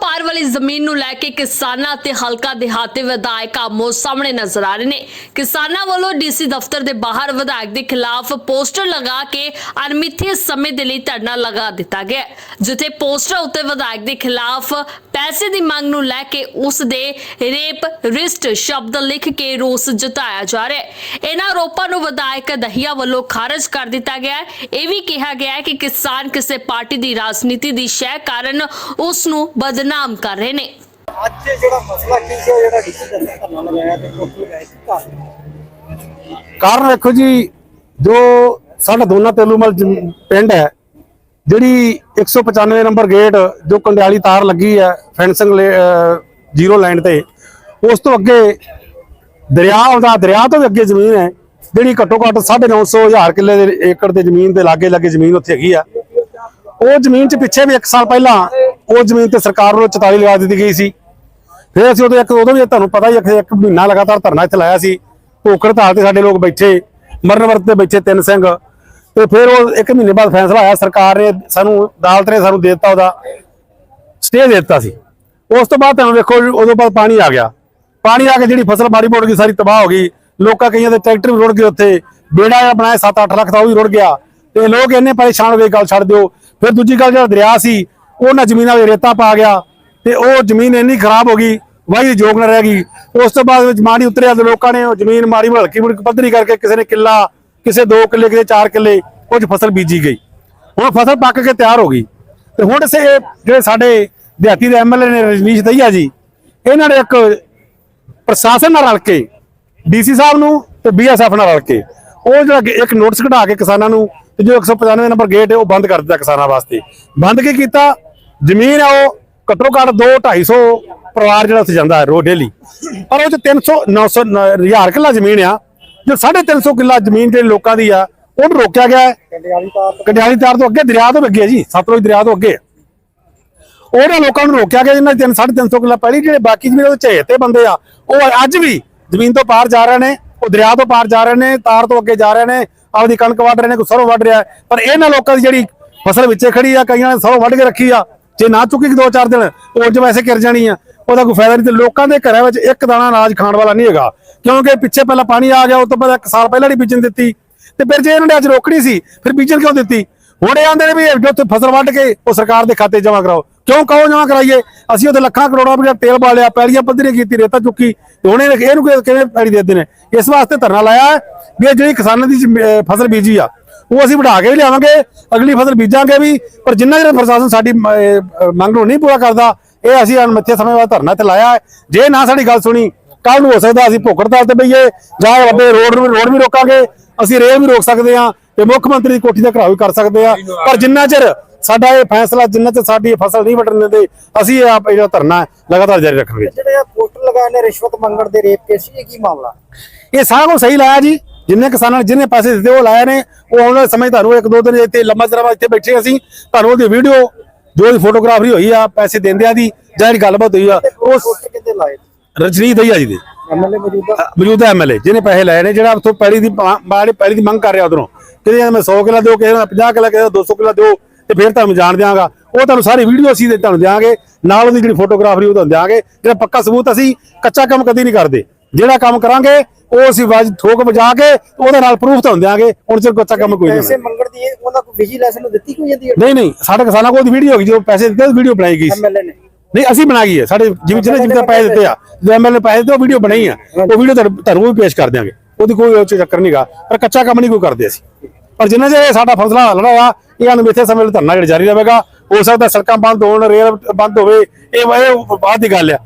ਪਾਰ ਵਾਲੀ ਜ਼ਮੀਨ ਨੂੰ ਲੈ ਕੇ ਕਿਸਾਨਾਂ ਤੇ ਹਲਕਾ ਦਿਹਾਤੀ ਵਿਧਾਇਕ ਆਮੋ ਸਾਹਮਣੇ ਨਜ਼ਰ ਆ ਰਹੇ ਨੇ। ਕਿਸਾਨਾਂ ਵੱਲੋਂ ਡੀਸੀ ਦਫ਼ਤਰ ਦੇ ਬਾਹਰ ਵਿਧਾਇਕ ਦੇ ਖਿਲਾਫ ਪੋਸਟਰ ਲਗਾ ਕੇ ਅਣਮਿੱਥੇ ਸਮੇਂ ਦੇ ਲਈ ਧਰਨਾ ਲਗਾ ਦਿੱਤਾ ਗਿਆ ਹੈ, ਜਿੱਥੇ ਪੋਸਟਰ ਉੱਤੇ ਵਿਧਾਇਕ ਦੇ ਖਿਲਾਫ ਪੈਸੇ ਦੀ ਮੰਗ ਨੂੰ ਲੈ ਕੇ ਉਸ ਦੇ ਰੇਪ ਰਿਸਟ ਸ਼ਬਦ ਲਿਖ ਕੇ ਰੋਸ ਜਤਾਇਆ ਜਾ ਰਿਹਾ ਹੈ। ਇਹਨਾਂ ਆਰੋਪਾਂ ਨੂੰ ਵਿਧਾਇਕ ਦਹੀਆ ਵੱਲੋਂ ਖਾਰਜ ਕਰ ਦਿੱਤਾ ਗਿਆ ਹੈ। ਇਹ ਵੀ ਕਿਹਾ ਗਿਆ ਹੈ ਕਿ ਕਿਸਾਨ ਕਿਸੇ ਪਾਰਟੀ ਦੀ ਰਾਜਨੀਤੀ ਦੀ ਸ਼ੈ ਕਾਰਨ ਉਸ ਨੂੰ ਬਦਨਾਮ ਕਰ ਰਹੇ ਨੇ। ਅੱਜ ਜਿਹੜਾ ਮਸਲਾ ਕੀ ਸੀ ਉਹ ਜਿਹੜਾ ਡੀਸੀ ਦਾ ਧਰਨਾ ਲਗਾਇਆ ਤੇ ਕੋਠੀ ਲਗਾਈ ਸੀ ਘਰ। ਕਾਰਨ ਵੇਖੋ ਜੀ ਜੋ ਸਾਡਾ ਦੋਨਾ ਤੇਲੂਮਲ ਪਿੰਡ ਹੈ ਜਿਹੜੀ 195 ਨੰਬਰ ਗੇਟ ਜੋ ਕੰਡਿਆਲੀ ਤਾਰ ਲੱਗੀ ਹੈ ਫੈਂਸਿੰਗ ਜ਼ੀਰੋ ਲਾਈਨ ਤੇ ਉਸ ਤੋਂ ਅੱਗੇ ਦਰਿਆ ਆਉਂਦਾ ਦਰਿਆ ਤੋਂ ਵੀ ਅੱਗੇ ਜ਼ਮੀਨ ਹੈ ਜਿਹੜੀ ਘੱਟੋ ਘੱਟ 950 ਹਜ਼ਾਰ ਕਿੱਲੇ ਦੇ ਏਕੜ ਦੇ ਜ਼ਮੀਨ ਦੇ ਲਾਗੇ ਲਾਗੇ ਜ਼ਮੀਨ ਉੱਥੇ ਹੈਗੀ ਆ। ਉਹ ਜ਼ਮੀਨ 'ਚ ਪਿੱਛੇ ਵੀ 1 ਸਾਲ ਪਹਿਲਾਂ ਉਹ ਜ਼ਮੀਨ ਤੇ ਸਰਕਾਰ ਵੱਲੋਂ 44 ਲਗਾ ਦਿੱਤੀ ਗਈ ਸੀ। ਫਿਰ ਅਸੀਂ ਉਦੋਂ ਇੱਕ ਉਦੋਂ ਵੀ ਤੁਹਾਨੂੰ ਪਤਾ ਹੀ ਹੈ ਇੱਕ ਮਹੀਨਾ ਲਗਾਤਾਰ ਧਰਨਾ ਇੱਥੇ ਲਾਇਆ ਸੀ। ਭੁੱਖ ਹੜਤਾਲ ਤੇ ਸਾਡੇ ਲੋਕ ਬੈਠੇ ਮਰਨ ਵਰਤ ਤੇ ਬੈਠੇ ਤਿੰਨ ਸਿੰਘ। ਤੇ ਫਿਰ ਉਹ ਇੱਕ ਮਹੀਨੇ ਬਾਅਦ ਫੈਸਲਾ ਆਇਆ ਸਰਕਾਰ ਨੇ ਸਾਨੂੰ ਅਦਾਲਤ ਨੇ ਸਾਨੂੰ ਦੇ ਦਿੱਤਾ ਉਹਦਾ। ਸਟੇ ਦੇ ਦਿੱਤਾ ਸੀ। ਉਸ ਤੋਂ ਬਾਅਦ ਤੁਹਾਨੂੰ ਵੇਖੋ ਜੀ, ਉਦੋਂ ਬਾਅਦ ਪਾਣੀ ਆ ਗਿਆ। ਪਾਣੀ ਆ ਕੇ ਜਿਹੜੀ ਫਸਲ ਮਾੜੀ ਮੋੜ ਗਈ ਸਾਰੀ ਤਬਾਹ ਹੋ ਗਈ। ਲੋਕਾਂ ਕਈਆਂ ਦੇ ਟਰੈਕਟਰ ਵੀ ਰੁੜ ਗਏ ਉੱਥੇ। ਬੇੜਾ ਜਿਹਾ ਬਣਾਇਆ 7-8 ਲੱਖ ਦਾ ਉਹ ਵੀ ਰੁੜ ਗਿਆ। ਤੇ ਲੋਕ ਇੰਨੇ ਪਰੇਸ਼ਾਨ ਹੋਏ ਗੱਲ ਛੱਡ ਦਿਓ। ਫਿਰ ਦੂਜੀ ਗੱਲ ਜਿਹੜਾ ਦਰਿਆ ਸੀ ਉਹਨਾਂ ਜ਼ਮੀਨਾਂ ਵਿੱਚ ਰੇਤਾ ਪਾ ਗਿਆ ਤੇ ਉਹ ਜ਼ਮੀਨ ਇੰਨੀ ਖਰਾਬ ਹੋ ਗਈ, ਵਾਹੀ ਦੀ ਜੋਗ ਨਾ ਰਹਿ ਗਈ। ਉਸ ਤੋਂ ਬਾਅਦ ਵਿੱਚ ਮਾੜੀ ਉਤਰਿਆ ਤੇ ਲੋਕਾਂ ਨੇ ਉਹ ਜ਼ਮੀਨ ਮਾਰੀ ਮੋੜ ਹਲਕੀ ਮੁੜਕ ਪੱਧਰੀ ਕਰਕੇ ਕਿਸੇ ਨੇ ਕਿੱਲਾ, ਕਿਸੇ 2 ਕਿੱਲੇ, ਕਿਸੇ 4 ਕਿੱਲੇ ਉਹ 'ਚ ਫਸਲ ਬੀਜੀ ਗਈ। ਹੁਣ ਫਸਲ ਪੱਕ ਕੇ ਤਿਆਰ ਹੋ ਗਈ। ਤੇ ਹੁਣ ਸੇ ਜਿਹੜੇ ਸਾਡੇ ਦਿਹਾਤੀ ਦੇ ਐਮਐਲਏ ਨੇ ਰਜਨੀਸ਼ ਦਈਆ ਜੀ, ਇਹਨਾਂ ਨੇ ਇੱਕ ਪ੍ਰਸ਼ਾਸਨ ਨਾਲ ਰਲ ਕੇ ਡੀਸੀ ਸਾਹਿਬ ਨੂੰ ਤੇ ਬੀਐਸਐਫ ਨਾਲ ਰਲ ਕੇ, ਉਹ ਜਿਹੜਾ ਇੱਕ ਨੋਟਿਸ ਕਢਾ ਕੇ ਕਿਸਾਨਾਂ ਨੂੰ ਤੇ ਜੋ 195 ਨੰਬਰ ਗੇਟ ਹੈ ਉਹ ਬੰਦ ਕਰ ਦਿੱਤਾ ਕਿਸਾਨਾਂ ਵਾਸਤੇ। ਬੰਦ ਕੀ ਕੀਤਾ? ਜ਼ਮੀਨ ਆ ਉਹ ਘੱਟੋ ਘੱਟ 2 250 ਪਰਿਵਾਰ ਜਿਹੜਾ ਉੱਥੇ ਜਾਂਦਾ ਹੈ ਰੋ ਡੇਲੀ ਪਰ ਉਹ ਚ 300 900 ਹਜ਼ਾਰ ਕਿੱਲਾ ਜ਼ਮੀਨ ਆ, ਜੋ 350 ਕਿੱਲਾ ਜ਼ਮੀਨ ਜਿਹੜੀ ਲੋਕਾਂ ਦੀ ਆ, ਉਹਨੂੰ ਰੋਕਿਆ ਗਿਆ ਕੰਡਿਆਲੀ ਤਾਰ ਤੋਂ ਅੱਗੇ ਦਰਿਆ ਤੋਂ ਅੱਗੇ ਹੈ ਜੀ, ਸਤਲੁਜ ਦਰਿਆ ਤੋਂ ਅੱਗੇ। ਉਹਨਾਂ ਲੋਕਾਂ ਨੂੰ ਰੋਕਿਆ ਗਿਆ ਜਿਨ੍ਹਾਂ ਦੀ 350 ਕਿੱਲਾ ਪਹਿਲੀ ਜਿਹੜੇ ਬਾਕੀ ਜ਼ਮੀਨ ਉਹਦੇ ਝੇਤੇ ਬੰਦੇ ਆ, ਉਹ ਅੱਜ ਵੀ ਜ਼ਮੀਨ ਤੋਂ ਪਾਰ ਜਾ ਰਹੇ ਨੇ, ਉਹ ਦਰਿਆ ਤੋਂ ਪਾਰ ਜਾ ਰਹੇ ਨੇ, ਤਾਰ ਤੋਂ ਅੱਗੇ ਜਾ ਰਹੇ ਨੇ, ਆਪਦੀ ਕਣਕ ਵੱਢ ਰਹੇ ਨੇ, ਕੋਈ ਸਰੋਂ ਵੱਢ ਰਿਹਾ ਪਰ ਇਹਨਾਂ ਲੋਕਾਂ ਦੀ ਜਿਹੜੀ ਫਸਲ ਵਿੱਚੇ ਖੜੀ ਆ, ਕਈਆਂ ਨੇ ਸਰੋਂ ਵੱਢ ਕੇ ਰੱਖੀ ਆ ਜੇ ਨਾ ਚੁੱਕੀ ਦੋ ਚਾਰ ਦਿਨ, ਉਹ ਚ ਵੈਸੇ ਕਿਰ ਜਾਣੀ ਆ, ਉਹਦਾ ਕੋਈ ਫਾਇਦਾ ਨਹੀਂ ਤੇ ਲੋਕਾਂ ਦੇ ਘਰਾਂ ਵਿੱਚ ਇੱਕ ਦਾਣਾ ਅਨਾਜ ਖਾਣ ਵਾਲਾ ਨਹੀਂ ਹੈਗਾ। ਕਿਉਂਕਿ ਪਿੱਛੇ ਪਹਿਲਾਂ ਪਾਣੀ ਆ ਗਿਆ ਉਸ ਤੋਂ ਬਾਅਦ ਇੱਕ ਸਾਲ ਪਹਿਲਾਂ ਨਹੀਂ ਬੀਜਣ ਦਿੱਤੀ। ਤੇ ਫਿਰ ਜੇ ਇਹਨਾਂ ਨੇ ਅੱਜ ਰੋਕਣੀ ਸੀ, ਫਿਰ ਬੀਜਣ ਕਿਉਂ ਦਿੱਤੀ? ਹੁਣ ਇਹ ਆਂਦੇ ਨੇ ਵੀ ਜੋ ਉੱਥੇ ਫਸਲ ਵੱਢ ਕੇ ਉਹ ਸਰਕਾਰ ਦੇ ਖਾਤੇ ਜਮ੍ਹਾਂ ਕਰਾਓ। ਕਿਉਂ ਕਹੋ ਜਮ੍ਹਾਂ ਕਰਾਈਏ? ਅਸੀਂ ਉਹਦੇ ਲੱਖਾਂ ਕਰੋੜਾਂ ਰੁਪਏ ਤੇਲ ਬਾਲਿਆ, ਪੈਲੀਆਂ ਪੱਧਰੀਆਂ ਕੀਤੀ, ਰੇਤਾ ਚੁੱਕੀ। ਤੇ ਹੁਣ ਇਹਨੂੰ ਕਿਵੇਂ ਪੈਲੀ ਦੇ ਦਿੰਦੇ ਨੇ? ਇਸ ਵਾਸਤੇ ਧਰਨਾ ਲਾਇਆ ਹੈ ਵੀ ਇਹ ਜਿਹੜੀ ਕਿਸਾਨਾਂ ਦੀ ਫਸਲ ਬੀਜੀ ਆ ਉਹ ਅਸੀਂ ਵਧਾ ਕੇ ਵੀ ਲਿਆਵਾਂਗੇ ਅਗਲੀ ਫਸਲ ਬੀਜਾਂਗੇ ਵੀ ਪਰ ਜਿੰਨਾ ਜਿਹੜਾ ਪ੍ਰਸ਼ਾਸਨ ਸਾਡੀ ਮੰਗ ਨੂੰ ਨਹੀਂ ਪੂਰਾ ਕਰਦਾ ਇਹ ਅਸੀਂ ਅਣਮਿੱਥੇ ਸਮੇਂ ਬਾਅਦ ਧਰਨਾ ਤੇ ਲਾਇਆ ਹੈ। ਜੇ ਨਾ ਸਾਡੀ ਗੱਲ ਸੁਣੀ ਕੱਲ ਨੂੰ ਹੋ ਸਕਦਾ ਅਸੀਂ ਭੁੱਖ ਹੜਤਾਲ ਤੇ ਬਈਏ ਜਾਂ ਵੱਡੇ ਰੋਡ ਨੂੰ ਰੋਡ ਵੀ ਰੋਕਾਂਗੇ ਅਸੀਂ ਰੇਲ ਵੀ ਰੋਕ ਸਕਦੇ ਹਾਂ ਤੇ ਮੁੱਖ ਮੰਤਰੀ ਦੀ ਕੋਠੀ ਦਾ ਘਰਾਓ ਵੀ ਕਰ ਸਕਦੇ ਹਾਂ। ਪਰ ਜਿੰਨਾ ਚਿਰ ਸਾਡਾ ਇਹ ਫੈਸਲਾ ਜਿੰਨਾ ਚਿਰ ਸਾਡੀ ਫਸਲ ਨਹੀਂ ਵੱਢਣ ਦਿੰਦੇ ਅਸੀਂ ਇਹ ਆਪ ਜਿਹੜਾ ਧਰਨਾ ਲਗਾਤਾਰ ਜਾਰੀ ਰੱਖਾਂਗੇ। ਜਿਹੜੇ ਆ ਪੋਸਟਰ ਲਗਾਏ ਨੇ ਰਿਸ਼ਵਤ ਮੰਗਣ ਦੇ ਰੇਪ ਕੇਸ ਇਹ ਕੀ ਮਾਮਲਾ? ਇਹ ਸਾਰਾ ਕੁਝ ਸਹੀ ਲਾਇਆ ਜੀ। ਜਿੰਨੇ ਕਿਸਾਨਾਂ ਨੇ ਜਿਹਨੇ ਪੈਸੇ ਦਿੱਤੇ ਉਹ ਲਾਇਆ ਨੇ ਉਹ ਆਉਣ ਵਾਲੇ ਸਮੇਂ ਤੁਹਾਨੂੰ ਇੱਕ ਦੋ ਦਿਨ ਇੱਥੇ ਲੰਮਾ ਚਿਰ ਇੱਥੇ ਬੈਠੇ ਅਸੀਂ ਤੁਹਾਨੂੰ ਉਹਦੀ ਵੀਡੀਓ ਜੋ ਉਹਦੀ ਫੋਟੋਗ੍ਰਾਫਰੀ ਹੋਈ ਆ ਪੈਸੇ ਦਿੰਦਿਆਂ ਦੀ ਜਾਂ ਜਿਹੜੀ ਗੱਲਬਾਤ ਹੋਈ ਆ ਉਹ ਪੋਸਟਰ ਕਿੱਥੇ ਲਾਏ? ਰਜਨੀ ਦਈਆ ਜੀ ਦੇ। ਐਮਐਲਏ ਮੌਜੂਦਾ? ਮੌਜੂਦਾ ਐਮਐਲਏ ਜਿਹਨੇ ਪੈਸੇ ਲਏ ਨੇ ਜਿਹੜਾ ਉੱਥੋਂ ਪੈਲੀ ਦੀ ਬਾੜੀ ਪੈਲੀ ਦੀ ਮੰਗ ਕਰ ਰਿਹਾ ਉਧਰੋਂ। ਕਿਤੇ ਮੈਂ 100 ਕਿੱਲਾ ਦਿਓ ਕਿਸੇ ਨੂੰ 50 ਕਿੱਲਾ ਕਿਸੇ ਨੂੰ 200 ਕਿੱਲਾ ਦਿਓ ਤੇ ਫਿਰ ਤੁਹਾਨੂੰ ਜਾਣ ਦਿਆਂਗਾ। ਉਹ ਤੁਹਾਨੂੰ ਸਾਰੀ ਵੀਡੀਓ ਅਸੀਂ ਦੇ ਤੁਹਾਨੂੰ ਦਿਆਂਗੇ ਨਾਲ ਉਹਦੀ ਜਿਹੜੀ ਫੋਟੋਗ੍ਰਾਫਰੀ ਉਹ ਤੁਹਾਨੂੰ ਦਿਆਂਗੇ। ਜਿਹੜਾ ਪੱਕਾ ਸਬੂਤ ਅਸੀਂ ਕੱਚਾ ਕੰਮ ਕਦੀ ਨਹੀਂ ਕਰਦੇ। ਜਿਹੜਾ ਕੰਮ ਕਰਾਂਗੇ ਉਹ ਅਸੀਂ ਵਾਜ ਠੋਕ ਵਜਾ ਕੇ ਉਹਦੇ ਨਾਲ ਪ੍ਰੂਫ ਤੁਹਾਨੂੰ ਦਿਆਂਗੇ। ਹੁਣ ਚਿਰ ਕੱਚਾ ਕੰਮ ਕੋਈ ਨਹੀਂ ਪੈਸੇ ਮੰਗਣ ਦੀ ਉਹਨਾਂ ਕੋ ਵਿਜੀਲੈਂਸ ਨੂੰ ਦਿੱਤੀ ਕੋਈ ਜਾਂਦੀ ਹੈ? ਨਹੀਂ ਨਹੀਂ ਸਾਡੇ ਕਿਸਾਨਾਂ ਕੋਲ ਦੀ ਵੀਡੀਓ ਹੋਗੀ ਜੋ ਪੈਸੇ ਦਿੱਤੇ ਵੀਡੀਓ ਬਣਾਈ ਗਈ ਸੀ। ਐਮਐਲਏ ਨੇ। ਨਹੀਂ ਅਸੀਂ ਬਣਾਈ ਹੈ। ਸਾਡੇ ਜਿਵੇਂ ਜਿਹਨੇ ਜਿਵੇਂ ਪੈਸੇ ਦਿੱਤੇ ਆ ਜੋ ਐਮਐਲਏ ਪੈਸੇ ਦਿੱਤੇ ਉਹ ਵੀਡੀਓ ਬਣਾਈ ਆ। ਉਹ ਵੀਡੀਓ ਤੁਹਾਨੂੰ ਵੀ ਪੇਸ਼ ਕਰ ਦਿਆਂਗੇ। ਉਹਦੀ ਕੋਈ ਚੱਕਰ ਨਹੀਂਗਾ ਪਰ ਕੱਚਾ ਕੰਮ ਨਹੀਂ ਕੋਈ ਕਰਦੇ ਅਸੀਂ। ਪਰ ਜਿੰਨਾ ਜੇ ਸਾਡਾ ਫਸਲਾ ਹੱਲਣਾ ਹੋਇਆ ਇਹ ਅਨਮਿੱਥੇ ਸਮੇਂ ਲਈ ਧਰਨਾ ਜਿਹੜਾ ਜਾਰੀ ਰਹੇਗਾ ਹੋ ਸਕਦਾ ਸੜਕਾਂ ਬੰਦ ਹੋਣ ਰੇਲ ਬੰਦ ਹੋਵੇ ਇਹ ਬਾਅਦ ਦੀ ਗੱਲ ਆ।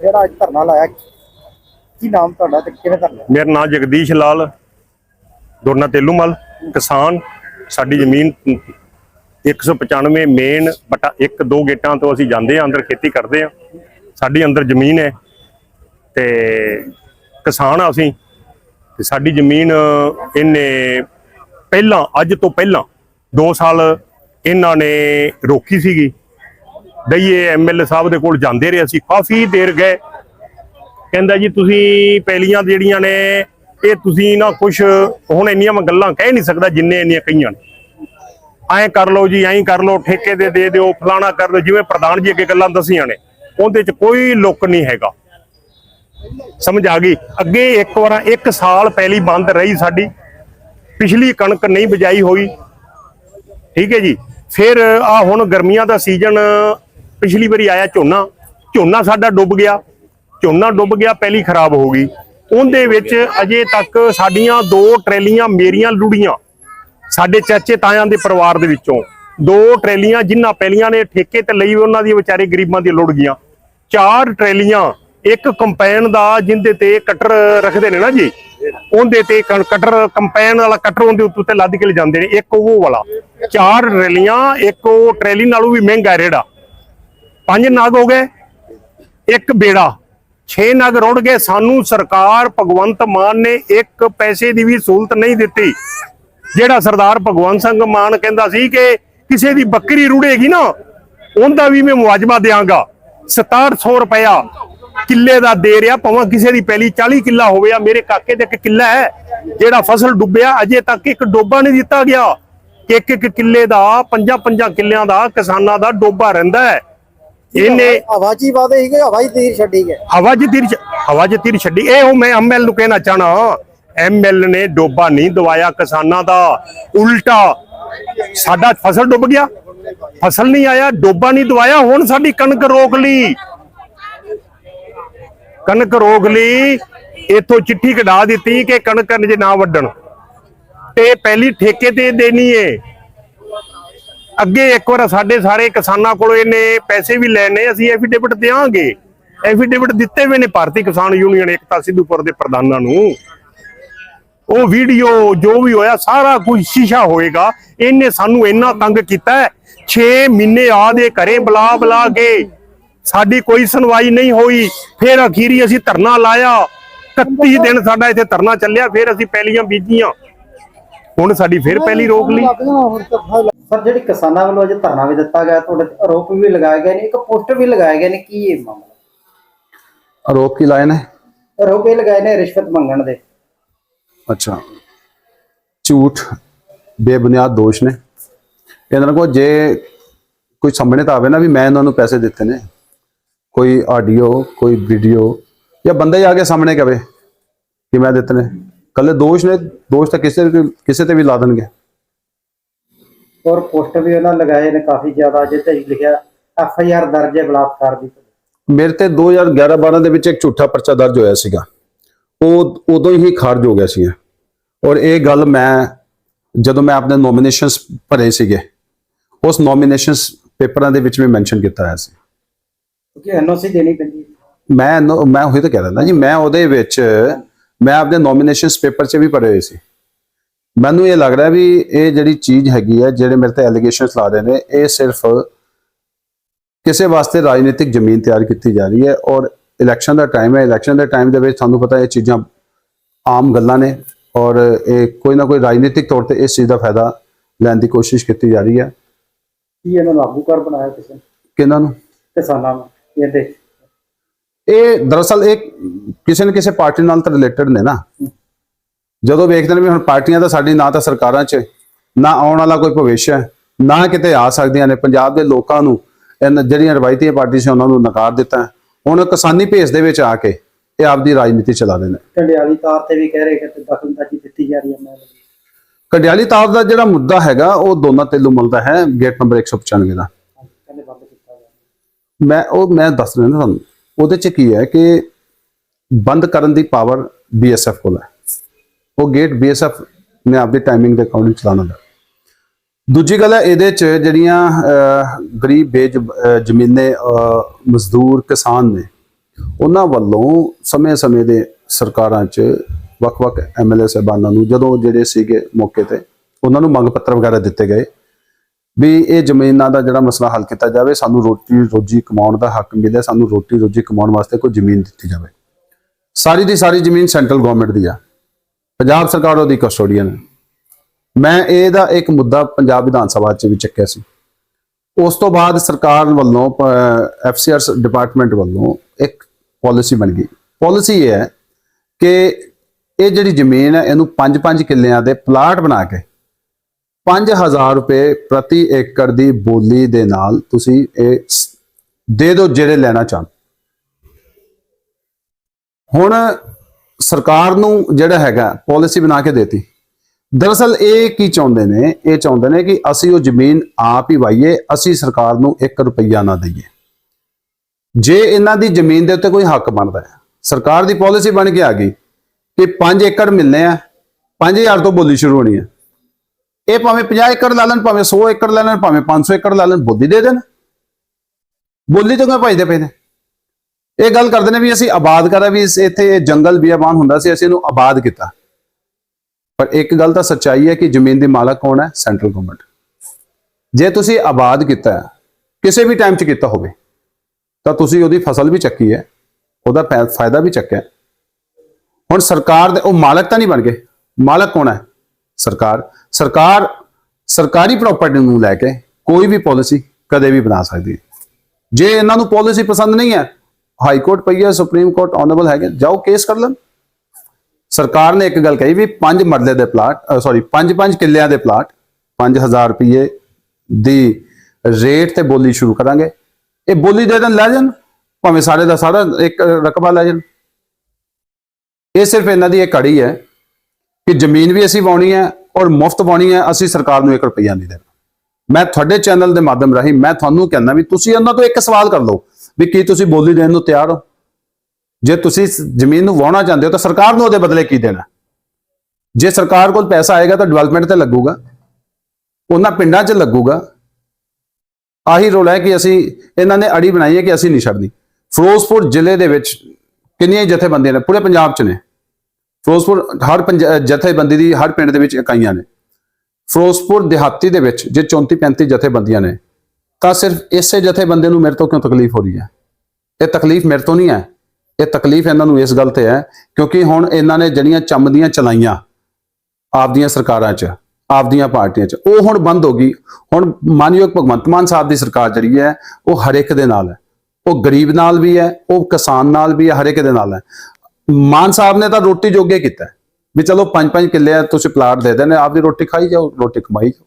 ਜਿਹੜਾ ਅੱਜ ਧਰਨਾ ਲਾਇਆ, ਕੀ ਨਾਮ ਤੁਹਾਡਾ ਤੇ ਕਿਵੇਂ ਧਰਨਾ ਮੇਰਾ ਨਾਮ ਜਗਦੀਸ਼ ਲਾਲ ਦੁਰਨਾ ਤੇਲੂਮਲ ਕਿਸਾਨ, ਸਾਡੀ ਜ਼ਮੀਨ 195 ਮੇਨ ਬਟਾ ਇੱਕ, ਦੋ ਗੇਟਾਂ ਤੋਂ ਅਸੀਂ ਜਾਂਦੇ ਆ ਅੰਦਰ ਖੇਤੀ ਕਰਦੇ ਆ ਸਾਡੀ ਅੰਦਰ ਜ਼ਮੀਨ ਹੈ ਤੇ ਕਿਸਾਨ ਆ ਅਸੀਂ। ਤੇ ਸਾਡੀ ਜ਼ਮੀਨ ਇਹਨੇ ਪਹਿਲਾਂ, ਅੱਜ ਤੋਂ ਪਹਿਲਾਂ 2 ਸਾਲ ਇਹਨਾਂ ਨੇ ਰੋਕੀ ਸੀਗੀ। ਦਈਏ ਐਮਐਲਏ ਸਾਹਿਬ ਦੇ ਕੋਲ ਜਾਂਦੇ ਰਹੇ ਅਸੀਂ, ਕਾਫੀ ਦੇਰ ਗਏ। ਕਹਿੰਦਾ ਜੀ, ਤੁਸੀਂ ਪਹਿਲੀਆਂ ਜਿਹੜੀਆਂ ਨੇ, ਇਹ ਤੁਸੀਂ ਨਾ ਕੁਛ ਹੁਣ ਇੰਨੀਆਂ ਮੈਂ ਗੱਲਾਂ ਕਹਿ ਨਹੀਂ ਸਕਦਾ, ਜਿੰਨੇ ਇੰਨੀਆਂ ਕਹੀਆਂ ਨੇ। ਐਂ ਕਰ ਲਓ ਜੀ, ਐਂ ਕਰ ਲਓ, ਠੇਕੇ ਦੇ ਦੇ ਦਿਓ, ਫਲਾਣਾ ਕਰ ਦਿਓ, ਜਿਵੇਂ ਪ੍ਰਧਾਨ ਜੀ ਅੱਗੇ ਗੱਲਾਂ ਦੱਸੀਆਂ ਨੇ, ਉਹਦੇ 'ਚ ਕੋਈ ਲੁੱਕ ਨਹੀਂ ਹੈਗਾ। ਸਮਝ ਆ ਗਈ? ਅੱਗੇ ਇੱਕ ਵਾਰ, ਇੱਕ ਸਾਲ ਪਹਿਲੀ ਬੰਦ ਰਹੀ ਸਾਡੀ। ਪਿਛਲੀ ਕਣਕ ਨਹੀਂ ਬਜਾਈ ਹੋਈ। ਠੀਕ ਹੈ ਜੀ? ਫਿਰ ਆ ਹੁਣ ਗਰਮੀਆਂ ਦਾ ਸੀਜ਼ਨ ਪਿਛਲੀ ਵਾਰੀ ਆਇਆ ਝੋਨਾ ਝੋਨਾ ਸਾਡਾ ਡੁੱਬ ਗਿਆ, ਝੋਨਾ ਡੁੱਬ ਗਿਆ, ਪਹਿਲੀ ਖਰਾਬ ਹੋ ਗਈ। ਉਹਦੇ ਵਿੱਚ ਅਜੇ ਤੱਕ ਸਾਡੀਆਂ ਦੋ ਟਰੈਲੀਆਂ ਮੇਰੀਆਂ ਲੁੜੀਆਂ, ਸਾਡੇ ਚਾਚੇ ਤਾਇਆਂ ਦੇ ਪਰਿਵਾਰ ਦੇ ਵਿੱਚੋਂ। ਦੋ ਟਰੈਲੀਆਂ ਜਿਨ੍ਹਾਂ ਪਹਿਲੀਆਂ ਨੇ ਠੇਕੇ ਤੇ ਲਈ, ਉਹਨਾਂ ਦੀ ਵਿਚਾਰੇ ਗਰੀਬਾਂ ਦੀ ਲੁੜ ਗਈਆਂ। ਚਾਰ ਟਰੈਲੀਆਂ, ਇੱਕ ਕੰਪੈਨ ਦਾ ਜਿੰਦੇ ਤੇ ਕਟਰ ਰੱਖਦੇ ਨੇ ਨਾ ਜੀ। ਉਹਦੇ ਤੇ ਕ- ਕਟਰ, ਕੰਪੈਨ ਵਾਲਾ ਕਟਰ ਉਹਦੇ ਉੱਤੇ ਲੱਦ ਕੇ ਲੈ ਜਾਂਦੇ ਨੇ, ਇੱਕ ਉਹ ਵਾਲਾ। ਚਾਰ ਟਰੈਲੀਆਂ, ਇੱਕ ਉਹ ਟਰੈਲੀ ਨਾਲੋਂ ਵੀ ਮਹਿੰਗਾ ਹੈ ਰੇੜਾ। ਪੰਜ ਨਗ ਹੋ ਗਏ, ਇੱਕ ਬੇੜਾ। 6 ਨਗ ਰੁੜ ਗਏ, ਸਾਨੂੰ ਸਰਕਾਰ ਭਗਵੰਤ ਮਾਨ ਨੇ ਇੱਕ ਪੈਸੇ ਦੀ ਵੀ ਸਹੂਲਤ ਨਹੀਂ ਦਿੱਤੀ। ਜਿਹੜਾ ਸਰਦਾਰ ਭਗਵੰਤ ਸਿੰਘ ਮਾਨ ਕਹਿੰਦਾ ਸੀ ਕਿ ਕਿਸੇ ਦੀ ਬੱਕਰੀ ਰੁੜੇਗੀ ਨਾ, ਉਹਦਾ ਵੀ ਮੈਂ ਮੁਆਵਜ਼ਾ ਦਿਆਂਗਾ। 6700 ਰੁਪਇਆ ਕਿੱਲੇ ਦਾ ਦੇ ਰਿਹਾ, ਭਾਵੇਂ ਕਿਸੇ ਦੀ ਪਹਿਲੀ 40 ਕਿੱਲਾ ਹੋਵੇ ਆ ਮੇਰੇ ਕਾਕੇ ਦੇ ਇੱਕ ਕਿੱਲਾ ਹੈ, ਜਿਹੜਾ ਫਸਲ ਡੁੱਬਿਆ, ਅਜੇ ਤੱਕ ਇੱਕ ਡੋਬਾ ਨਹੀਂ ਦਿੱਤਾ ਗਿਆ। ਇੱਕ ਇੱਕ ਕਿੱਲੇ ਦਾ ਪੰਜਾਂ ਪੰਜਾਂ ਕਿੱਲਿਆਂ ਦਾ ਕਿਸਾਨਾਂ ਦਾ ਡੋਬਾ ਰਹਿੰਦਾ ਹੈ। ਇਹਨੇ ਆਵਾਜ਼ੀ ਵਾਦੇ ਸੀਗੇ ਹਵਾਈ ਤੀਰ ਛੱਡੀ ਗਏ। ਹਵਾ 'ਚ ਤੀਰ ਹਵਾ 'ਚ ਤੀਰ ਛੱਡੀ। ਇਹ ਉਹ ਮੈਂ ਐਮਐਲ ਨੂੰ ਕਹਿਣਾ ਚਾਹਣਾ। ਐਮਐਲ ਨੇ ਡੋਬਾ ਨਹੀਂ ਦਵਾਇਆ ਕਿਸਾਨਾਂ ਦਾ। ਉਲਟਾ ਸਾਡਾ ਫਸਲ ਡੁੱਬ ਗਿਆ। ਫਸਲ ਨਹੀਂ ਆਇਆ ਡੋਬਾ ਨਹੀਂ ਦਵਾਇਆ। ਹੁਣ ਸਾਡੀ ਕਣਕ ਰੋਕ ਲਈ। ਕਣਕ ਰੋਕ ਲਈ। ਇਥੋਂ ਚਿੱਠੀ ਕਢਾ ਦਿੱਤੀ ਕਿ ਕਣਕ ਜੇ ਨਾ ਵੱਢਣ। ਤੇ ਪਹਿਲੀ ਠੇਕੇ ਤੇ ਦੇਣੀ ਏ। ਅੱਗੇ ਇੱਕ ਵਾਰ ਸਾਡੇ ਸਾਰੇ ਕਿਸਾਨਾਂ ਕੋਲੋਂ ਇਹਨੇ ਪੈਸੇ ਵੀ ਲੈਣੇ ਅਸੀਂ ਐਫੀਡੇਵਿਟ ਦੇਵਾਂਗੇ। ਐਫੀਡੇਵਿਟ ਦਿੱਤੇ ਹੋਏ ਨੇ ਭਾਰਤੀ ਕਿਸਾਨ ਯੂਨੀਅਨ ਏਕਤਾ ਸਿੱਧੂਪੁਰ ਦੇ ਪ੍ਰਧਾਨਾਂ ਨੂੰ। ਉਹ ਵੀਡੀਓ ਜੋ ਵੀ ਹੋਇਆ ਸਾਰਾ ਕੁਝ ਸ਼ੀਸ਼ਾ ਹੋਏਗਾ। ਇਹਨੇ ਸਾਨੂੰ ਇੰਨਾ ਤੰਗ ਕੀਤਾ 6 ਮਹੀਨੇ ਆ ਦੇ ਘਰੇ ਬੁਲਾ ਬੁਲਾ ਕੇ ਸਾਡੀ ਕੋਈ ਸੁਣਵਾਈ ਨਹੀਂ ਹੋਈ। ਫਿਰ ਅਖੀਰੀ ਅਸੀਂ ਧਰਨਾ ਲਾਇਆ। 31 ਦਿਨ ਸਾਡਾ ਇੱਥੇ ਧਰਨਾ ਚੱਲਿਆ ਫਿਰ ਅਸੀਂ ਪਹਿਲੀਆਂ ਬੀਜੀਆਂ। ਹੁਣ ਸਾਡੀ ਫਿਰ ਪਹਿਲੀ ਰੋਕ ਲਈ। ਸਰ ਜਿਹੜੀ ਕਿਸਾਨਾਂ ਵੱਲੋਂ ਅਜੇ ਧਰਨਾ ਵੀ ਦਿੱਤਾ ਗਿਆ ਤੁਹਾਡੇ ਤੇ ਆਰੋਪ ਵੀ ਲਗਾਏ ਗਏ ਨੇ ਇੱਕ ਪੋਸਟਰ ਵੀ ਲਗਾਏ ਗਏ ਨੇ ਕੀ ਇਹ ਮਾਮਲਾ? ਆਰੋਪ ਕੀ ਲਾਏ ਨੇ? ਆਰੋਪ ਇਹ ਲਗਾਏ ਨੇ ਰਿਸ਼ਵਤ ਮੰਗਣ ਦੇ। ਅੱਛਾ। ਝੂਠ ਬੇਬੁਨਿਆਦ ਦੋਸ਼ ਨੇ। ਇਹਨਾਂ ਕੋਲ ਜੇ ਕੋਈ ਸਾਹਮਣੇ ਤਾਂ ਆਵੇ ਨਾ ਵੀ ਮੈਂ ਇਹਨਾਂ ਨੂੰ ਪੈਸੇ ਦਿੱਤੇ ਨੇ ਕੋਈ ਆਡੀਓ ਕੋਈ ਵੀਡੀਓ ਜਾਂ ਬੰਦਾ ਹੀ ਆ ਕੇ ਸਾਹਮਣੇ ਕਵੇ ਕਿ ਮੈਂ ਦਿੱਤੇ ਨੇ। ਕੱਲੇ ਦੋਸ਼ ਨੇ ਦੋਸ਼ ਤਾਂ ਕਿਸੇ ਕਿਸੇ ਤੇ ਵੀ ਲਾ ਦੇਣਗੇ। ਔਰ ਪੋਸਟਰ ਵੀ ਉਹਨਾਂ ਲਗਾਏ ਨੇ ਕਾਫੀ ਜ਼ਿਆਦਾ ਜਿੱਤੇ ਲਿਖਿਆ ਐਫ ਆਈ ਆਰ ਦਰਜ ਹੈ ਬਲਾਤਕਾਰ ਦੀ। ਮੇਰੇ ਤੇ 2011-12 ਦੇ ਵਿੱਚ ਇੱਕ ਝੂਠਾ ਪਰਚਾ ਦਰਜ ਹੋਇਆ ਸੀਗਾ। ਉਹ ਉਦੋਂ ਹੀ ਖਾਰਜ ਹੋ ਗਿਆ ਸੀ ਔਰ ਇਹ ਗੱਲ ਮੈਂ ਜਦੋਂ ਮੈਂ ਆਪਣੇ ਨੋਮੀਨੇਸ਼ਨਸ ਭਰੇ ਸੀਗੇ ਉਸ ਨੋਮੀਨੇਸ਼ਨਸ ਪੇਪਰਾਂ ਦੇ ਵਿੱਚ ਵੀ ਮੈਂਸ਼ਨ ਕੀਤਾ ਹੋਇਆ ਸੀ। ਕਿਉਂਕਿ ਐਨਓਸੀ ਦੇਣੀ ਪੈਂਦੀ ਮੈਂ ਮੈਂ ਉਹੀ ਤਾਂ ਕਹਿ ਰਿਹਾ ਨਾ ਜੀ ਮੈਂ ਉਹਦੇ ਵਿੱਚ ਮੈਂ ਆਪਣੇ ਨੋਮੀਨੇਸ਼ਨਸ ਪੇਪਰ 'ਚ ਵੀ ਭਰੇ ਹੋਏ ਸੀ। ਮੈਨੂੰ ਇਹ ਲੱਗ ਰਿਹਾ ਵੀ ਇਹ ਜਿਹੜੀ ਚੀਜ਼ ਹੈਗੀ ਹੈ ਜਿਹੜੇ ਮੇਰੇ ਤੇ ਐਲੀਗੇਸ਼ਨਸ ਲਾ ਰਹੇ ਨੇ ਇਹ ਸਿਰਫ ਕਿਸੇ ਵਾਸਤੇ ਰਾਜਨੀਤਿਕ ਜ਼ਮੀਨ ਤਿਆਰ ਕੀਤੀ ਜਾ ਰਹੀ ਹੈ ਔਰ ਇਲੈਕਸ਼ਨ ਦਾ ਟਾਈਮ ਹੈ। ਇਲੈਕਸ਼ਨ ਦੇ ਟਾਈਮ ਦੇ ਵਿੱਚ ਤੁਹਾਨੂੰ ਪਤਾ ਇਹ ਚੀਜ਼ਾਂ ਆਮ ਗੱਲਾਂ ਨੇ ਔਰ ਇਹ ਕੋਈ ਨਾ ਕੋਈ ਰਾਜਨੀਤਿਕ ਤੌਰ ਤੇ ਇਸ ਚੀਜ਼ ਦਾ ਫਾਇਦਾ ਲੈਣ ਦੀ ਕੋਸ਼ਿਸ਼ ਕੀਤੀ ਜਾ ਰਹੀ ਹੈ। ਕੀ ਇਹਨਾਂ ਨੂੰ ਲਾਗੂਕਾਰ ਬਣਾਇਆ ਕਿਸੇ? ਕਿਹਨਾਂ ਨੂੰ? ਕਿਸਾਨਾਂ ਨੂੰ ਇਹਦੇ? ਇਹ ਦਰਅਸਲ ਇਹ ਕਿਸੇ ਨਾ ਕਿਸੇ ਪਾਰਟੀ ਨਾਲ ਤਾਂ ਰਿਲੇਟਡ ਨੇ ਨਾ। ਜਦੋਂ ਵੇਖਦੇ ਨੇ ਵੀ ਹੁਣ ਪਾਰਟੀਆਂ ਤਾਂ ਸਾਡੀ ਨਾ ਤਾਂ ਸਰਕਾਰਾਂ 'ਚ ਨਾ ਆਉਣ ਵਾਲਾ ਕੋਈ ਭਵਿੱਖ ਹੈ ਨਾ ਕਿਤੇ ਆ ਸਕਦੀਆਂ ਨੇ। ਪੰਜਾਬ ਦੇ ਲੋਕਾਂ ਨੂੰ ਇਹਨਾਂ ਜਿਹੜੀਆਂ ਰਵਾਇਤੀ ਪਾਰਟੀ ਸੀ ਉਹਨਾਂ ਨੂੰ ਨਕਾਰ ਦਿੱਤਾ। ਹੁਣ ਕਿਸਾਨੀ ਭੇਸ ਦੇ ਵਿੱਚ ਆ ਕੇ ਇਹ ਆਪਦੀ ਰਾਜਨੀਤੀ ਚਲਾ ਰਹੇ ਨੇ। ਕੰਡਿਆਲੀ ਤਾਰ ਤੇ ਵੀ ਕਹਿ ਰਹੇ ਕਿ ਦਖਲਅੰਦਾਜ਼ੀ ਦਿੱਤੀ ਜਾ ਰਹੀ ਹੈ ਮੈਂ। ਕੰਡਿਆਲੀ ਤਾਰ ਦਾ ਜਿਹੜਾ ਮੁੱਦਾ ਹੈਗਾ ਉਹ ਦੋਨਾ ਤੇਲੂ ਮਿਲਦਾ ਹੈ ਗੇਟ ਨੰਬਰ 195 ਦਾ। ਮੈਂ ਉਹ ਮੈਂ ਦੱਸ ਰਿਹਾ ਤੁਹਾਨੂੰ ਉਹਦੇ ਚ ਕੀ ਹੈ ਕਿ ਬੰਦ ਕਰਨ ਦੀ ਪਾਵਰ ਬੀਐਸਐਫ ਕੋਲ ਹੈ। ਉਹ ਗੇਟ ਬੀਐਸਐਫ ਨੇ ਆਪਦੀ ਟਾਈਮਿੰਗ ਦੇ ਅਕੋਰਡਿੰਗ ਚਲਾਉਣਾ ਦਾ ਦੂਜੀ ਗੱਲ ਹੈ ਇਹਦੇ ਚ ਜਿਹੜੀਆਂ ਗਰੀਬ ਬੇਜ ਜ਼ਮੀਨੇ ਮਜ਼ਦੂਰ ਕਿਸਾਨ ਨੇ, ਉਹਨਾਂ ਵੱਲੋਂ ਸਮੇਂ-ਸਮੇਂ ਦੇ ਸਰਕਾਰਾਂ 'ਚ ਵੱਖ-ਵੱਖ ਐਮਐਲਏ ਸਾਹਿਬਾਨਾਂ ਨੂੰ ਜਦੋਂ ਜਿਹੜੇ ਸੀਗੇ ਮੌਕੇ ਤੇ, ਉਹਨਾਂ ਨੂੰ ਮੰਗ ਪੱਤਰ ਵਗੈਰਾ ਦਿੱਤੇ ਗਏ ਵੀ ਇਹ ਜ਼ਮੀਨਾਂ ਦਾ ਜਿਹੜਾ ਮਸਲਾ ਹੱਲ ਕੀਤਾ ਜਾਵੇ, ਸਾਨੂੰ ਰੋਟੀ ਰੋਜੀ ਕਮਾਉਣ ਦਾ ਹੱਕ ਮਿਲੇ ਸਾਨੂੰ ਰੋਟੀ ਰੋਜੀ ਕਮਾਉਣ ਵਾਸਤੇ ਕੋਈ ਜ਼ਮੀਨ ਦਿੱਤੀ ਜਾਵੇ। ਸਾਰੀ ਦੀ ਸਾਰੀ ਜ਼ਮੀਨ ਸੈਂਟਰਲ ਗਵਰਨਮੈਂਟ ਦੀ ਆ। ਪੰਜਾਬ ਸਰਕਾਰ ਉਹਦੀ ਕਸਟੋਡੀਅਨ ਹੈ। ਮੈਂ ਇਹਦਾ ਇੱਕ ਮੁੱਦਾ ਪੰਜਾਬ ਵਿਧਾਨ ਸਭਾ 'ਚ ਵੀ ਚੱਕਿਆ ਸੀ। ਉਸ ਤੋਂ ਬਾਅਦ ਸਰਕਾਰ ਵੱਲੋਂ ਐਫਸੀਆਰ ਡਿਪਾਰਟਮੈਂਟ ਵੱਲੋਂ ਇੱਕ ਪਾਲਿਸੀ ਬਣ ਗਈ। ਪਾਲਿਸੀ ਇਹ ਹੈ ਕਿ ਇਹ ਜਿਹੜੀ ਜ਼ਮੀਨ ਹੈ, ਇਹਨੂੰ 5-5 ਕਿੱਲਿਆਂ ਦੇ ਪਲਾਟ ਬਣਾ ਕੇ 5000 ਰੁਪਏ ਪ੍ਰਤੀ ਏਕੜ ਦੀ ਬੋਲੀ ਦੇ ਨਾਲ ਤੁਸੀਂ ਇਹ ਦੇ ਦਿਓ ਜਿਹੜੇ ਲੈਣਾ ਚਾਹਣ। ਹੁਣ ਸਰਕਾਰ ਨੂੰ ਜਿਹੜਾ ਹੈਗਾ ਪਾਲਿਸੀ ਬਣਾ ਕੇ ਦੇਤੀ। ਦਰਅਸਲ ਇਹ ਕੀ ਚਾਹੁੰਦੇ ਨੇ? ਇਹ ਚਾਹੁੰਦੇ ਨੇ ਕਿ ਅਸੀਂ ਉਹ ਜ਼ਮੀਨ ਆਪ ਹੀ ਵਾਈਏ ਅਸੀਂ ਸਰਕਾਰ ਨੂੰ 1 ਰੁਪਈਆ ਨਾ ਦਈਏ। ਜੇ ਇਹਨਾਂ ਦੀ ਜ਼ਮੀਨ ਦੇ ਉੱਤੇ ਕੋਈ ਹੱਕ ਬਣਦਾ ਹੈ, ਸਰਕਾਰ ਦੀ ਪਾਲਿਸੀ ਬਣ ਕੇ ਆ ਗਈ ਕਿ 5 ਏਕੜ ਮਿਲਨੇ ਆ 5000 ਤੋਂ ਬੋਲੀ ਸ਼ੁਰੂ ਹੋਣੀ ਹੈ ਇਹ ਭਾਵੇਂ 50 ਏਕੜ ਲਾ ਲੈਣ, ਭਾਵੇਂ 100 ਏਕੜ ਲਾ ਲੈਣ, ਭਾਵੇਂ 500 ਏਕੜ ਲਾ ਲੈਣ, ਬੋਲੀ ਦੇ ਦੇਣ। ਬੋਲੀ ਤੋਂ ਕਿਉਂ ਭਜਦੇ ਪਏ ਨੇ? ਇਹ ਗੱਲ ਕਰਦੇ ਨੇ ਵੀ ਅਸੀਂ ਆਬਾਦ ਕਰਾ ਵੀ ਇੱਥੇ ਜੰਗਲ ਬਿਆਬਾਨ ਹੁੰਦਾ ਸੀ, ਅਸੀਂ ਇਹਨੂੰ ਆਬਾਦ ਕੀਤਾ। ਪਰ ਇੱਕ ਗੱਲ ਤਾਂ ਸੱਚਾਈ ਹੈ ਕਿ ਜ਼ਮੀਨ ਦੀ ਮਾਲਕ ਕੌਣ ਹੈ? ਸੈਂਟਰਲ ਗਵਰਨਮੈਂਟ ਜੇ ਤੁਸੀਂ ਆਬਾਦ ਕੀਤਾ ਕਿਸੇ ਵੀ ਟਾਈਮ 'ਚ ਕੀਤਾ ਹੋਵੇ, ਤਾਂ ਤੁਸੀਂ ਉਹਦੀ ਫਸਲ ਵੀ ਚੱਕੀ ਹੈ, ਉਹਦਾ ਫਾਇ- ਫਾਇਦਾ ਵੀ ਚੱਕਿਆ। ਹੁਣ ਸਰਕਾਰ ਦੇ ਉਹ ਮਾਲਕ ਤਾਂ ਨਹੀਂ ਬਣ ਗਏ। ਮਾਲਕ ਕੌਣ ਹੈ? ਸਰਕਾਰ। ਸਰਕਾਰ ਸਰਕਾਰੀ ਪ੍ਰਾਪਰਟੀ ਨੂੰ ਲੈ ਕੇ ਕੋਈ ਵੀ ਪਾਲਿਸੀ ਕਦੇ ਵੀ ਬਣਾ ਸਕਦੀ ਹੈ। ਜੇ ਇਹਨਾਂ ਨੂੰ ਪਾਲਿਸੀ ਪਸੰਦ ਨਹੀਂ ਹੈ ਹਾਈ ਕੋਰਟ ਪਈ ਹੈ, ਸੁਪਰੀਮ ਕੋਰਟ ਆਨਰੇਬਲ ਹੈਗੇ ਜਾਓ ਕੇਸ ਕਰ ਲੈਣ। ਸਰਕਾਰ ਨੇ ਇੱਕ ਗੱਲ ਕਹੀ ਵੀ ਪੰਜ ਮਰਲੇ ਦੇ ਪਲਾਟ ਸੌਰੀ ਪੰਜ ਪੰਜ ਕਿੱਲਿਆਂ ਦੇ ਪਲਾਟ 5000 ਰੁਪਏ ਦੀ ਰੇਟ ਤੇ ਬੋਲੀ ਸ਼ੁਰੂ ਕਰਾਂਗੇ। ਇਹ ਬੋਲੀ ਦੇ ਦਿਨ ਲੈ ਜਾਣ, ਭਾਵੇਂ ਸਾਰੇ ਦਾ ਸਾਰਾ ਇੱਕ ਰਕਬਾ ਲੈ ਜਾਣ। ਇਹ ਸਿਰਫ ਇਹਨਾਂ ਦੀ ਇਹ ਕੜੀ ਹੈ ਕਿ ਜ਼ਮੀਨ ਵੀ ਅਸੀਂ ਵਾਉਣੀ ਹੈ ਔਰ ਮੁਫਤ ਵਾਉਣੀ ਹੈ, ਅਸੀਂ ਸਰਕਾਰ ਨੂੰ 1 ਰੁਪਈਆ ਨਹੀਂ ਦੇਣਾ। ਮੈਂ ਤੁਹਾਡੇ ਚੈਨਲ ਦੇ ਮਾਧਿਅਮ ਰਾਹੀਂ ਮੈਂ ਤੁਹਾਨੂੰ ਕਹਿੰਦਾ ਵੀ ਤੁਸੀਂ ਉਹਨਾਂ ਤੋਂ ਇੱਕ ਸਵਾਲ ਕਰ ਲਓ। ਵੀ ਕੀ ਤੁਸੀਂ ਬੋਲੀ ਦੇਣ ਨੂੰ ਤਿਆਰ ਹੋ? ਜੇ ਤੁਸੀਂ ਜ਼ਮੀਨ ਨੂੰ ਵਾਉਣਾ ਚਾਹੁੰਦੇ ਹੋ ਤਾਂ ਸਰਕਾਰ ਨੂੰ ਉਹਦੇ ਬਦਲੇ ਕੀ ਦੇਣਾ? ਜੇ ਸਰਕਾਰ ਕੋਲ ਪੈਸਾ ਆਏਗਾ ਤਾਂ ਡਿਵੈਲਪਮੈਂਟ ਤੇ ਲੱਗੂਗਾ, ਉਹਨਾਂ ਪਿੰਡਾਂ 'ਚ ਲੱਗੂਗਾ। ਆਹੀ ਰੋਲ ਹੈ ਕਿ ਅਸੀਂ, ਇਹਨਾਂ ਨੇ ਅੜੀ ਬਣਾਈ ਹੈ ਕਿ ਅਸੀਂ ਨਹੀਂ ਛੱਡਣੀ। ਫਿਰੋਜ਼ਪੁਰ ਜ਼ਿਲ੍ਹੇ ਦੇ ਵਿੱਚ ਕਿੰਨੀਆਂ ਜਥੇਬੰਦੀਆਂ ਨੇ, ਪੂਰੇ ਪੰਜਾਬ 'ਚ ਨੇ। ਫਿਰੋਜ਼ਪੁਰ ਹਰ ਪੰਜ- ਜਥੇਬੰਦੀ ਦੀ ਹਰ ਪਿੰਡ ਦੇ ਵਿੱਚ ਇਕਾਈਆਂ ਨੇ। ਫਿਰੋਜ਼ਪੁਰ ਦਿਹਾਤੀ ਦੇ ਵਿੱਚ, ਜੇ 34 35 ਜਥੇਬੰਦੀਆਂ ਨੇ ਤਾਂ ਸਿਰਫ ਇਸੇ ਜਥੇਬੰਦੇ ਨੂੰ ਮੇਰੇ ਤੋਂ ਕਿਉਂ ਤਕਲੀਫ ਹੋ ਰਹੀ ਹੈ? ਇਹ ਤਕਲੀਫ ਮੇਰੇ ਤੋਂ ਨਹੀਂ ਹੈ। ਇਹ ਤਕਲੀਫ ਇਹਨਾਂ ਨੂੰ ਇਸ ਗੱਲ ਤੇ ਹੈ ਕਿਉਂਕਿ ਹੁਣ ਇਹਨਾਂ ਨੇ ਜਿਹੜੀਆਂ ਚੰਮਦੀਆਂ ਚਲਾਈਆਂ ਆਪਦੀਆਂ ਸਰਕਾਰਾਂ 'ਚ, ਆਪਦੀਆਂ ਪਾਰਟੀਆਂ 'ਚ, ਉਹ ਹੁਣ ਬੰਦ ਹੋ ਗਈ। ਹੁਣ ਮਾਨਯੋਗ ਭਗਵੰਤ ਮਾਨ ਸਾਹਿਬ ਦੀ ਸਰਕਾਰ ਜਿਹੜੀ ਹੈ, ਉਹ ਹਰ ਇੱਕ ਦੇ ਨਾਲ ਹੈ। ਉਹ ਗਰੀਬ ਨਾਲ ਵੀ ਹੈ, ਉਹ ਕਿਸਾਨ ਨਾਲ ਵੀ ਹੈ, ਹਰ ਇੱਕ ਦੇ ਨਾਲ ਹੈ। ਮਾਨ ਸਾਹਿਬ ਨੇ ਤਾਂ ਰੋਟੀ ਜੋਗੇ ਕੀਤਾ ਵੀ ਚਲੋ ਪੰਜ ਪੰਜ ਕਿੱਲੇ ਆ, ਤੁਸੀਂ ਪਲਾਟ ਦੇ ਦੇਣੇ ਆਪਦੀ ਰੋਟੀ ਖਾਈ ਜਾਓ, ਰੋਟੀ ਕਮਾਈ ਜਾਓ।